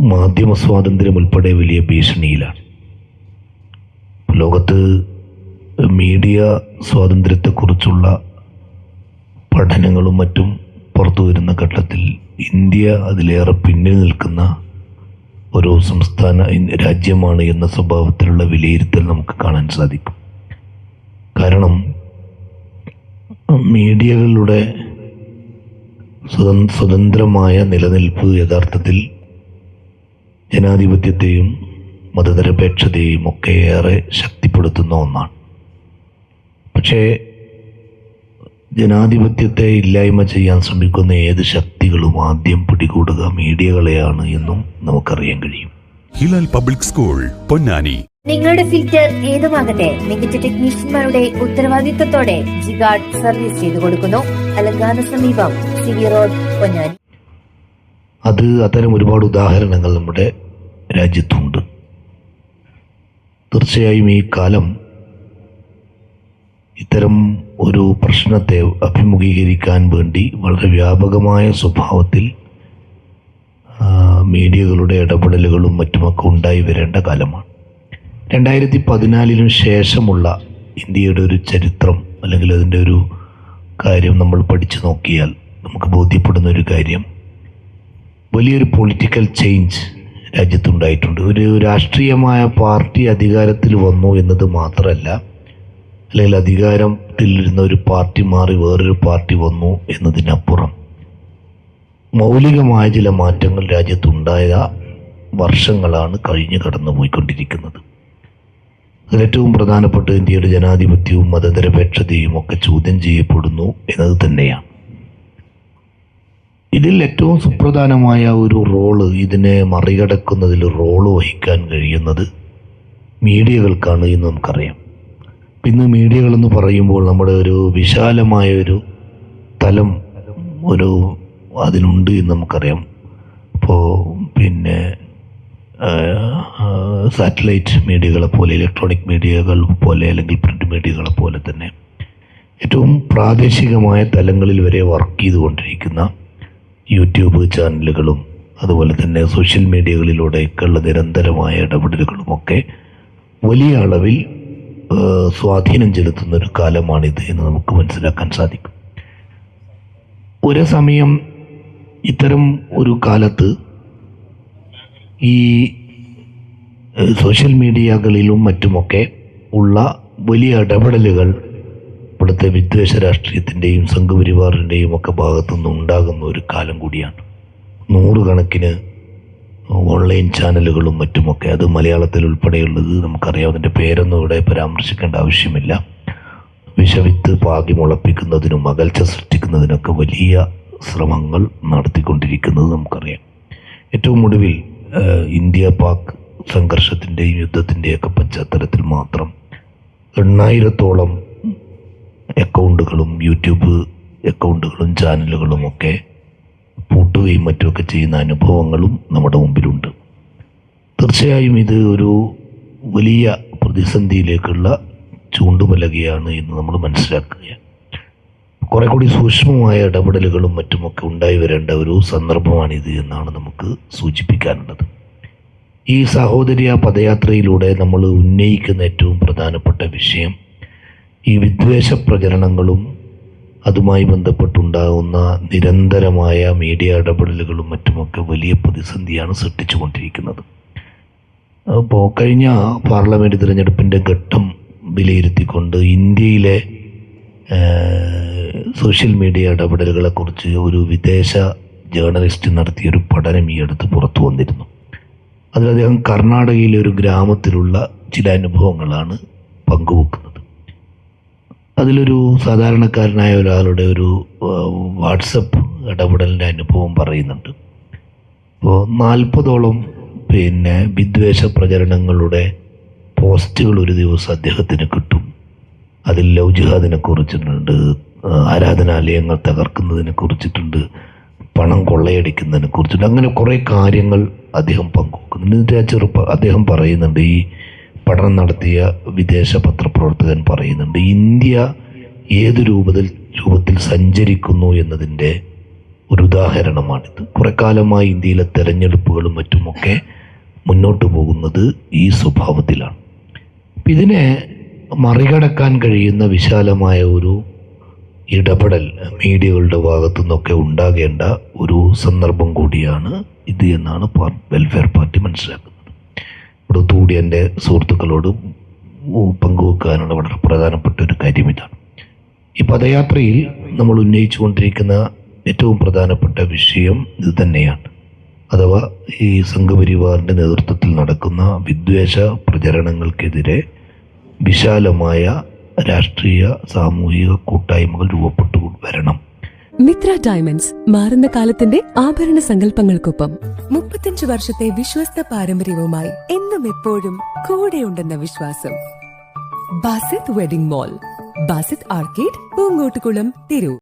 മാധ്യമ സ്വാതന്ത്ര്യം ഉൾപ്പെടെ വലിയ ഭീഷണിയിലാണ്. ലോകത്ത് മീഡിയ സ്വാതന്ത്ര്യത്തെക്കുറിച്ചുള്ള പഠനങ്ങളും മറ്റും പുറത്തു വരുന്ന ഘട്ടത്തിൽ ഇന്ത്യ അതിലേറെ പിന്നിൽ നിൽക്കുന്ന ഒരു സംസ്ഥാന രാജ്യമാണ് എന്ന സ്വഭാവത്തിലുള്ള വിലയിരുത്തൽ നമുക്ക് കാണാൻ സാധിക്കും. കാരണം മീഡിയകളുടെ സ്വതന്ത്രമായ നിലനിൽപ്പ് യഥാർത്ഥത്തിൽ ജനാധിപത്യത്തെയും മതനിരപേക്ഷതയെയും ഒക്കെ ഏറെ ശക്തിപ്പെടുത്തുന്ന ഒന്നാണ്. പക്ഷേ ജനാധിപത്യത്തെ ഇല്ലായ്മ ചെയ്യാൻ ശ്രമിക്കുന്ന ഏത് ശക്തികളും ആദ്യം പിടികൂടുക മീഡിയകളെയാണ് എന്നും നമുക്കറിയാൻ കഴിയും. Hilal public school Ponnani. നിങ്ങളുടെ ഫിൽറ്റർ ഏതുമാകട്ടെ മികച്ച ടെക്നീഷ്യന്മാരുടെ ഉത്തരവാദിത്തത്തോടെ ജിഗാർഡ് സർവീസ് ചെയ്തു കൊടുക്കുന്നു അലങ്കാന സമീപം സിവി റോഡ് പൊന്നാനി. അത് അത്തരം ഒരുപാട് ഉദാഹരണങ്ങൾ നമ്മുടെ രാജ്യത്തുണ്ട്. തീർച്ചയായും ഈ കാലം ഇത്തരം ഒരു പ്രശ്നത്തെ അഭിമുഖീകരിക്കാൻ വേണ്ടി വളരെ വ്യാപകമായ സ്വഭാവത്തിൽ മീഡിയകളുടെ ഇടപെടലുകളും മറ്റുമൊക്കെ ഉണ്ടായി വരേണ്ട കാലമാണ്. രണ്ടായിരത്തി പതിനാലിനു ശേഷമുള്ള ഇന്ത്യയുടെ ഒരു ചരിത്രം അല്ലെങ്കിൽ അതിന്റെ ഒരു കാര്യം നമ്മൾ പഠിച്ചു നോക്കിയാൽ നമുക്ക് ബോധ്യപ്പെടുന്ന ഒരു കാര്യം വലിയൊരു പൊളിറ്റിക്കൽ ചേഞ്ച് രാജ്യത്തുണ്ടായിട്ടുണ്ട്. ഒരു രാഷ്ട്രീയമായ പാർട്ടി അധികാരത്തിൽ വന്നു എന്നത് മാത്രമല്ല അല്ലെങ്കിൽ അധികാരത്തിലിരുന്ന ഒരു പാർട്ടി മാറി വേറൊരു പാർട്ടി വന്നു എന്നതിനപ്പുറം മൗലികമായ ചില മാറ്റങ്ങൾ രാജ്യത്തുണ്ടായ വർഷങ്ങളാണ് കഴിഞ്ഞു കടന്നു പോയിക്കൊണ്ടിരിക്കുന്നത് അതിലേറ്റവും പ്രധാനപ്പെട്ട ഇന്ത്യയുടെ ജനാധിപത്യവും മതനിരപേക്ഷതയും ഒക്കെ ചോദ്യം ചെയ്യപ്പെടുന്നു എന്നത് തന്നെയാണ്. ഇതിൽ ഏറ്റവും സുപ്രധാനമായ ഒരു റോൾ ഇതിനെ മറികടക്കുന്നതിൽ റോൾ വഹിക്കാൻ കഴിയുന്നത് മീഡിയകൾക്കാണ് എന്ന് നമുക്കറിയാം. പിന്നെ മീഡിയകളെന്ന് പറയുമ്പോൾ നമ്മുടെ ഒരു വിശാലമായ ഒരു തലം ഒരു അതിനുണ്ട് എന്ന് നമുക്കറിയാം. ഇപ്പോൾ പിന്നെ സാറ്റലൈറ്റ് മീഡിയകളെ പോലെ ഇലക്ട്രോണിക് മീഡിയകൾ പോലെ അല്ലെങ്കിൽ പ്രിന്റ് മീഡിയകളെ പോലെ തന്നെ ഏറ്റവും പ്രാദേശികമായ തലങ്ങളിൽ വരെ വർക്ക് ചെയ്തുകൊണ്ടിരിക്കുന്ന യൂട്യൂബ് ചാനലുകളും അതുപോലെ തന്നെ സോഷ്യൽ മീഡിയകളിലൂടെയൊക്കെയുള്ള നിരന്തരമായ ഇടപെടലുകളുമൊക്കെ വലിയ അളവിൽ സ്വാധീനം ചെലുത്തുന്ന ഒരു കാലമാണിത് എന്ന് നമുക്ക് മനസ്സിലാക്കാൻ സാധിക്കും. ഒരേ സമയം ഇത്തരം ഒരു കാലത്ത് ഈ സോഷ്യൽ മീഡിയകളിലും മറ്റുമൊക്കെ ഉള്ള വലിയ ഇടപെടലുകൾ ഇവിടുത്തെ വിദ്വേഷ രാഷ്ട്രീയത്തിന്റെയും സംഘപരിവാറിന്റെയും ഒക്കെ ഭാഗത്തുനിന്ന് ഉണ്ടാകുന്ന ഒരു കാലം കൂടിയാണ്. നൂറുകണക്കിന് ഓൺലൈൻ ചാനലുകളും മറ്റുമൊക്കെ അത് മലയാളത്തിൽ ഉൾപ്പെടെയുള്ളത് നമുക്കറിയാം അതിന്റെ പേരൊന്നും ഇവിടെ പരാമർശിക്കേണ്ട ആവശ്യമില്ല. വിഷവിത്ത് പാകി മുളപ്പിക്കുന്നതിനും അകൽച്ച സൃഷ്ടിക്കുന്നതിനൊക്കെ വലിയ ശ്രമങ്ങൾ നടത്തിക്കൊണ്ടിരിക്കുന്നത് നമുക്കറിയാം. ഏറ്റവും ഒടുവിൽ ഇന്ത്യ പാക് സംഘർഷത്തിന്റെയും യുദ്ധത്തിന്റെയൊക്കെ പശ്ചാത്തലത്തിൽ മാത്രം എണ്ണായിരത്തോളം അക്കൗണ്ടുകളും യൂട്യൂബ് അക്കൗണ്ടുകളും ചാനലുകളും ഒക്കെ പൂട്ടുകയും മറ്റുമൊക്കെ ചെയ്യുന്ന അനുഭവങ്ങളും നമ്മുടെ മുമ്പിലുണ്ട്. തീർച്ചയായും ഇത് ഒരു വലിയ പ്രതിസന്ധിയിലേക്കുള്ള ചൂണ്ടുപലകയാണ് എന്ന് നമ്മൾ മനസ്സിലാക്കുക കുറെ കൂടി സൂക്ഷ്മമായ ഇടപെടലുകളും മറ്റുമൊക്കെ ഉണ്ടായി വരേണ്ട ഒരു സന്ദർഭമാണിത് എന്നാണ് നമുക്ക് സൂചിപ്പിക്കാനുള്ളത്. ഈ സഹോദരി ആ പദയാത്രയിലൂടെ നമ്മൾ ഉന്നയിക്കുന്ന ഏറ്റവും പ്രധാനപ്പെട്ട വിഷയം ഈ വിദ്വേഷ പ്രചരണങ്ങളും അതുമായി ബന്ധപ്പെട്ടുണ്ടാകുന്ന നിരന്തരമായ മീഡിയ ഇടപെടലുകളും മറ്റുമൊക്കെ വലിയ പ്രതിസന്ധിയാണ് സൃഷ്ടിച്ചുകൊണ്ടിരിക്കുന്നത്. അപ്പോൾ കഴിഞ്ഞ പാർലമെന്റ് തിരഞ്ഞെടുപ്പിന്റെ ഘട്ടം വിലയിരുത്തിക്കൊണ്ട് ഇന്ത്യയിലെ സോഷ്യൽ മീഡിയ ഇടപെടലുകളെക്കുറിച്ച് ഒരു വിദേശ ജേർണലിസ്റ്റ് നടത്തിയൊരു പഠനം ഈ അടുത്ത് പുറത്തു വന്നിരുന്നു. അതിൽ അദ്ദേഹം കർണാടകയിലെ ഒരു ഗ്രാമത്തിലുള്ള ചില അനുഭവങ്ങളാണ് പങ്കുവെക്കുന്നത്. അതിലൊരു സാധാരണക്കാരനായ ഒരാളുടെ ഒരു വാട്സപ്പ് ഇടപെടലിന്റെ അനുഭവം പറയുന്നുണ്ട്. അപ്പോൾ നാൽപ്പതോളം പിന്നെ വിദ്വേഷ പ്രചരണങ്ങളുടെ പോസ്റ്റുകൾ ഒരു ദിവസം അദ്ദേഹത്തിന് കിട്ടും. അതിൽ ലവ് ജിഹാദിനെ കുറിച്ചിട്ടുണ്ട് ആരാധനാലയങ്ങൾ തകർക്കുന്നതിനെ കുറിച്ചിട്ടുണ്ട് പണം കൊള്ളയടിക്കുന്നതിനെ കുറിച്ചിട്ടുണ്ട് അങ്ങനെ കുറേ കാര്യങ്ങൾ അദ്ദേഹം പങ്കുവെക്കുന്നു. എന്നിട്ട് ചെറുപ്പ അദ്ദേഹം പറയുന്നുണ്ട് ഈ പഠനം നടത്തിയ വിദേശ പത്രപ്രവർത്തകൻ പറയുന്നുണ്ട് ഇന്ത്യ ഏത് രൂപത്തിൽ രൂപത്തിൽ സഞ്ചരിക്കുന്നു എന്നതിന്റെ ഒരു ഉദാഹരണമാണിത്. കുറെ കാലമായി ഇന്ത്യയിലെ തെരഞ്ഞെടുപ്പുകളും മറ്റുമൊക്കെ മുന്നോട്ട് പോകുന്നത് ഈ സ്വഭാവത്തിലാണ്. ഇതിനെ മറികടക്കാൻ കഴിയുന്ന വിശാലമായ ഒരു ഇടപെടൽ മീഡിയകളുടെ ഭാഗത്തു നിന്നൊക്കെ ഉണ്ടാകേണ്ട ഒരു സന്ദർഭം കൂടിയാണ് ഇത് എന്നാണ് വെൽഫെയർ പാർട്ടി മനസ്സിലാക്കുന്നത്. ഇവിടെ കൂടി എന്റെ സുഹൃത്തുക്കളോട് പങ്കുവെക്കാനുള്ള വളരെ പ്രധാനപ്പെട്ട ഒരു കാര്യം ഇതാണ്. ഈ പദയാത്രയിൽ നമ്മൾ ഉന്നയിച്ചുകൊണ്ടിരിക്കുന്ന ഏറ്റവും പ്രധാനപ്പെട്ട വിഷയം ഇത് തന്നെയാണ്. അഥവാ ഈ സംഘപരിവാറിന്റെ നേതൃത്വത്തിൽ നടക്കുന്ന വിദ്വേഷ പ്രചരണങ്ങൾക്കെതിരെ വിശാലമായ രാഷ്ട്രീയ സാമൂഹിക കൂട്ടായ്മകൾ രൂപപ്പെട്ടു വരണം മിത്ര ഡയമണ്ട്സ് മാറുന്ന കാലത്തിന്റെ ആഭരണ സങ്കല്പങ്ങൾക്കൊപ്പം മുപ്പത്തിയഞ്ചു വർഷത്തെ വിശ്വസ്ത പാരമ്പര്യവുമായി എന്നും എപ്പോഴും കൂടെയുണ്ടെന്ന വിശ്വാസം. Basith wedding mall Basith arcade Poongottukulam Tirur.